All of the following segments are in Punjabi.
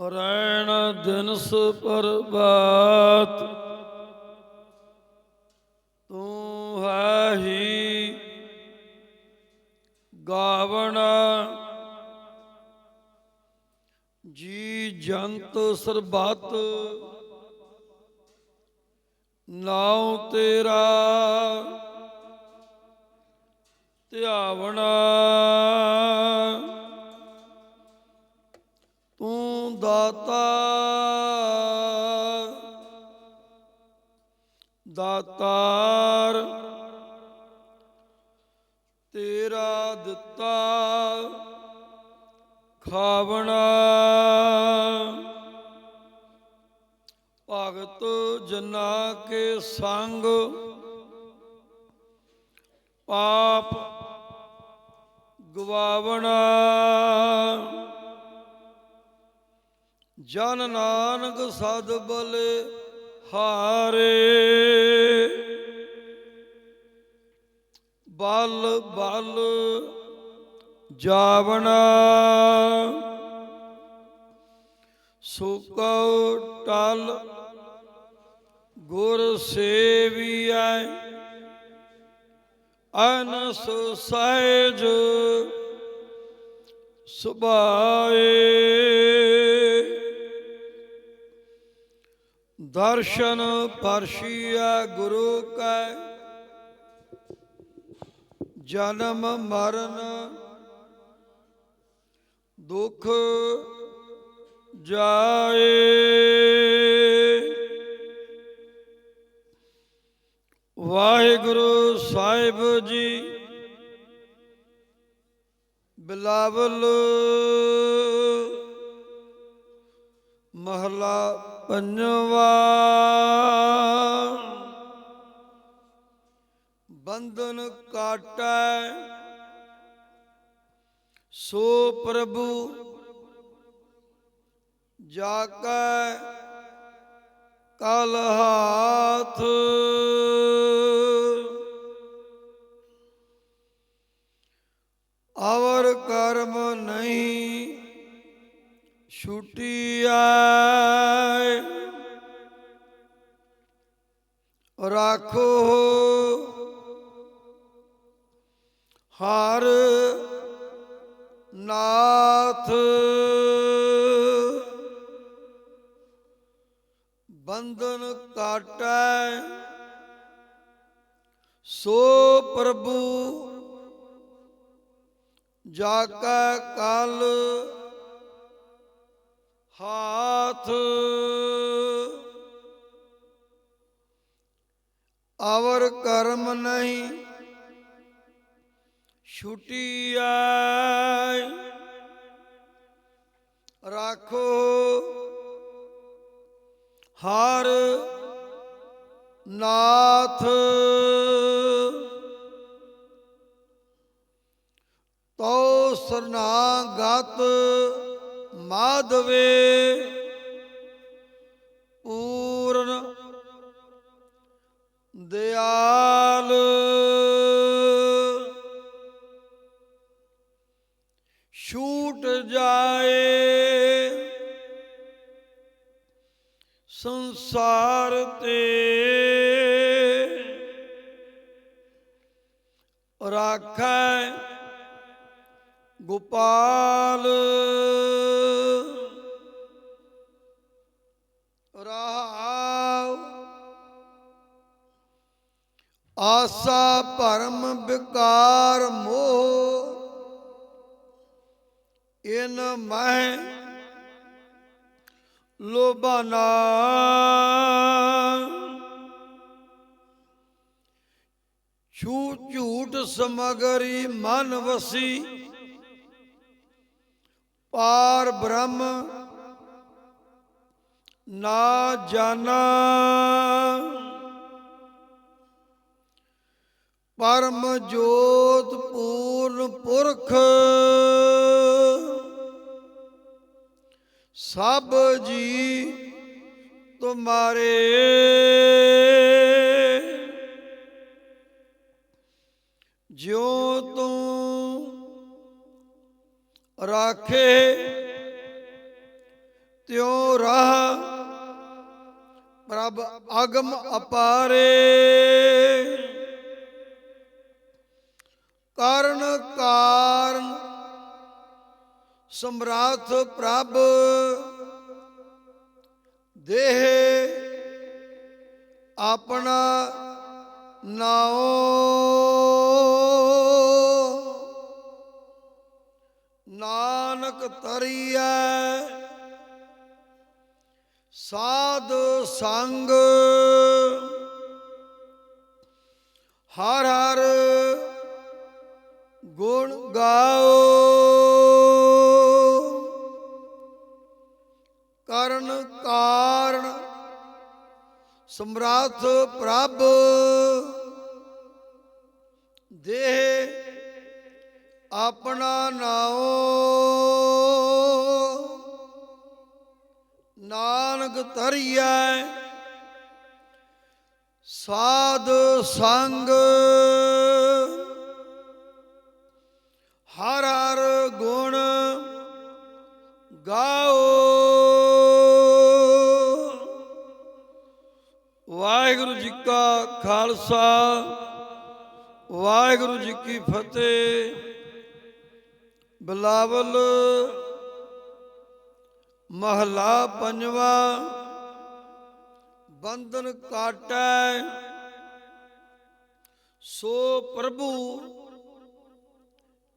ਰੈਣ ਦਿਨਸ ਪਰਬਾਤ। ਤੂੰ ਹੈ ਹੀ ਗਾਵਣਾ। ਜੀ ਜੰਤ ਸਰਬੱਤ ਨਾਉ ਤੇਰਾ ਧਿਆਵਣਾ। ਤੇਰਾ ਦਿੱਤਾ ਖਾਵਣਾ। ਭਗਤ ਜਨਾ ਕੇ ਸੰਗ ਪਾਪ ਗਵਾਵਣਾ। ਜਨ ਨਾਨਕ ਸਦ ਬਲੇ ਹਾਰੇ। ਬਲ ਬਲ ਜਾਵਣਾ। ਸੁਕਉ ਟਲ ਗੁਰ ਸੇਵੀਐ। ਅਨਸ ਸਹਿਜ ਸੁਭਾਏ। ਦਰਸ਼ਨ ਪਰਸ਼ੀਆ ਗੁਰੂ ਕੈ। ਜਨਮ ਮਰਨ। ਦੁੱਖ ਜਾਏ। ਵਾਹਿਗੁਰੂ ਸਾਹਿਬ ਜੀ ਬਿਲਾਵਲ ਮਹਲਾ ਪੰਜਵਾ। ਬੰਧਨ ਕਾਟੈ। ਸੋ ਪ੍ਰਭੂ ਜਾ ਕੈ ਕਲ ਹਾਥ। ਅਵਰ ਕਰਮ ਬੰਧਨ ਕਾਟੈ ਸੋ ਪ੍ਰਭੂ ਜਾ ਕੈ ਕਲ ਹਾਥ। ਅਵਰ ਕਰਮ ਨਹੀਂ ਛੁਟਿਆ ਰਾਖੋ ਹਰ ਨਾਥ ਤੋ ਸਰਨਾਗਤ ਮਾਧਵੇ ਪੂਰਨ ਦਿਆ ਸੰਸਾਰ ਤੇ ਰਾਖੈ ਗੋਪਾਲ। ਰਹਾਉ ਆਸਾ ਭਰਮ ਵਿਕਾਰ ਮੋਹ ਇਨ ਮਹਿ ਲੋਭਨਾ ਛੂ ਝੂਠ ਸਮਗਰੀ ਮਨ ਵਸੀ। ਪਾਰ ਬ੍ਰਹਮ ਨਾ ਜਾਣਾ। ਪਰਮ ਜੋਤ ਪੂਰਨ ਪੁਰਖ ਸਭ ਜੀ ਤੁਮਾਰੇ। ਜਿਉ ਤੂੰ ਰਾਖੇ ਤਿਉ ਰਾਹ ਪ੍ਰਭ ਅਗਮ ਅਪਾਰੇ। ਕਾਰਨ ਕਾਰਨ ਸਮਰਾਥ ਪ੍ਰਭ ਦੇਹ ਆਪਣਾ ਨਾਉ। ਨਾਨਕ ਤਰੀਐ ਸਾਧ ਸੰਗ। ਹਰ ਹਰ ਸਮਰਾਥ ਪ੍ਰਭ। ਦੇਹ ਆਪਣਾ ਨਾਉ। ਨਾਨਕ ਧਰਿਐ। ਸਾਧ ਸੰਗ। ਹਰ ਖਾਲਸਾ, ਵਾਹਿਗੁਰੂ ਜੀ ਕੀ ਫਤਿਹ। ਬਿਲਾਵਲ ਮਹਲਾ ਪੰਜਵਾ, ਬੰਧਨ ਕਾਟੈ। ਸੋ ਪ੍ਰਭੂ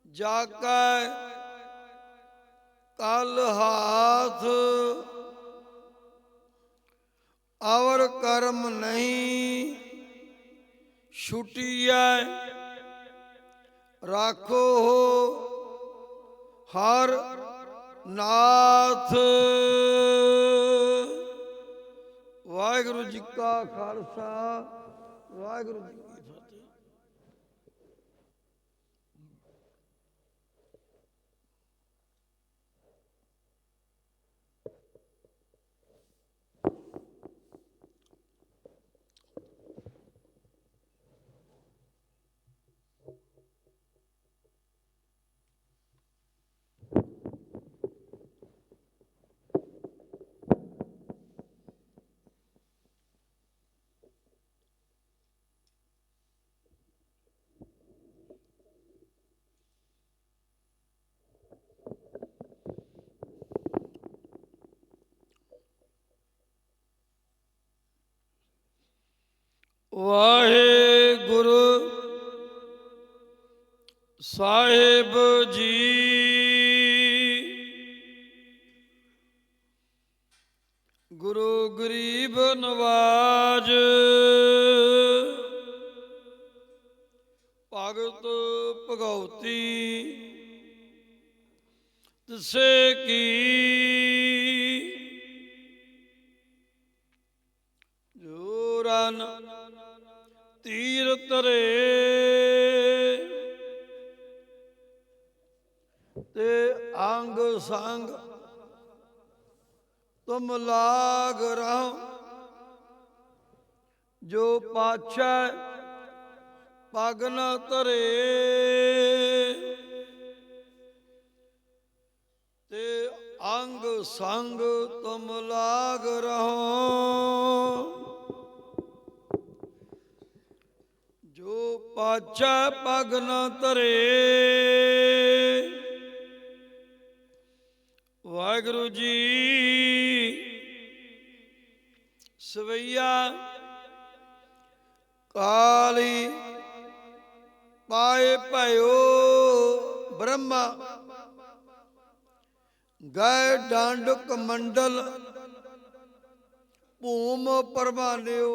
ਜਾ ਕੈ ਕਲ ਹਾਥ, ਅਵਰ ਕਰਮ ਨਹੀਂ। ਛੁੱਟੀ ਛੁਟੀਐ। ਰਾਖੋ ਹਰ ਨਾਥ। ਵਾਹਿਗੁਰੂ ਜੀ ਕਾ ਖਾਲਸਾ ਵਾਹਿਗੁਰੂ ਜੀ ਵਾਹਿਗੁਰੂ ਸਾਹਿਬ ਜੀ। ਗੁਰੂ ਗਰੀਬ ਨਵਾਜ। ਭਗਤ ਭਗਉਤੀ। ਤਿਸੇ ਕੀ। ਜੋਰਨ ਤੀਰ ਤਰੇ ਤੇ ਅੰਗ ਸੰਗ ਤੁਮ ਲਾਗ ਰਹੁ। ਜੋ ਪਾਛੈ ਪਗ ਨ ਧਰੇ। ਤੇ ਅੰਗ ਸੰਗ ਤੁਮ ਲਾਗ ਰਹੋ। ਪਾਛੈ ਪਗ ਨ ਧਰੇ। ਵਾਹਿਗੁਰੂ ਜੀ, ਸਵਈਆ ਕਾਲੀ ਪਾਏ ਭਇਓ ਬ੍ਰਹਮਾ, ਗਏ ਡਾਂਡਕ ਮੰਡਲ, ਭੂਮ ਪਰਵਾਨਿਓ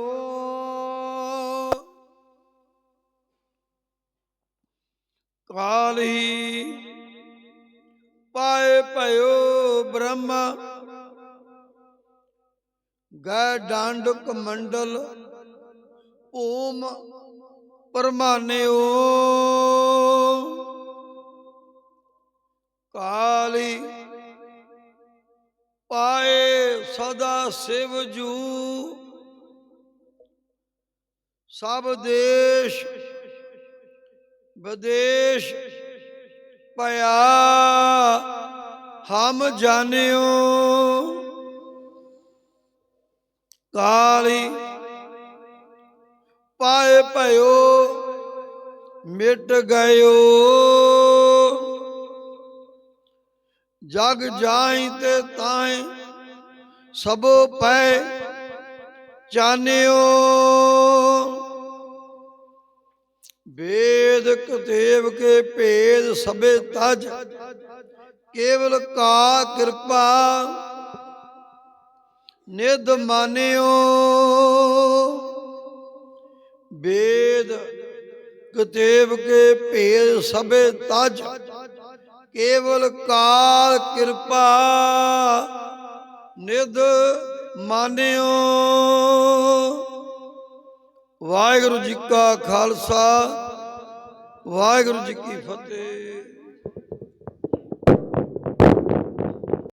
ਕਾਲੀ ਪਾਏ ਭਇਓ ਬ੍ਰਹਮ। ਗਏ ਡਾਂਡਕ ਮੰਡਲ ਓਮ ਪਰਮਾਨਿਓ। ਕਾਲੀ ਪਾਏ ਸਦਾ ਸਿਵ ਜੂ। ਸਭ ਦੇਸ਼ ਵਿਦੇਸ਼ ਪਿਆ ਹਮ ਜਾਣਿਓ। ਕਾਲੀ ਪਾਏ ਭਇਓ, ਮਿਟ ਗਇਓ। ਜਗ ਜਾਈ ਤੇ ਤਾਏ ਸਭ ਪੈ ਜਾਣਿਓ। ਵੇਦ ਕਤੇਵ ਕੇ ਭੇਦ ਸਭੇ ਤਜ, ਕੇਵਲ ਕਾ ਕਿਰਪਾ। ਨਿਧ ਮਾਨਿਓ। ਵੇਦ ਕਤੇਵ ਕੇ ਭੇਦ ਸਭੇ ਤਜ, ਕੇਵਲ ਕਾਲ ਕਿਰਪਾ। ਨਿਧ ਮਾਨਿਓ। ਵਾਹਿਗੁਰੂ ਜੀ ਕਾ ਖਾਲਸਾ। ਵਾਹਿਗੁਰੂ ਜੀ ਕੀ ਫਤਿਹ।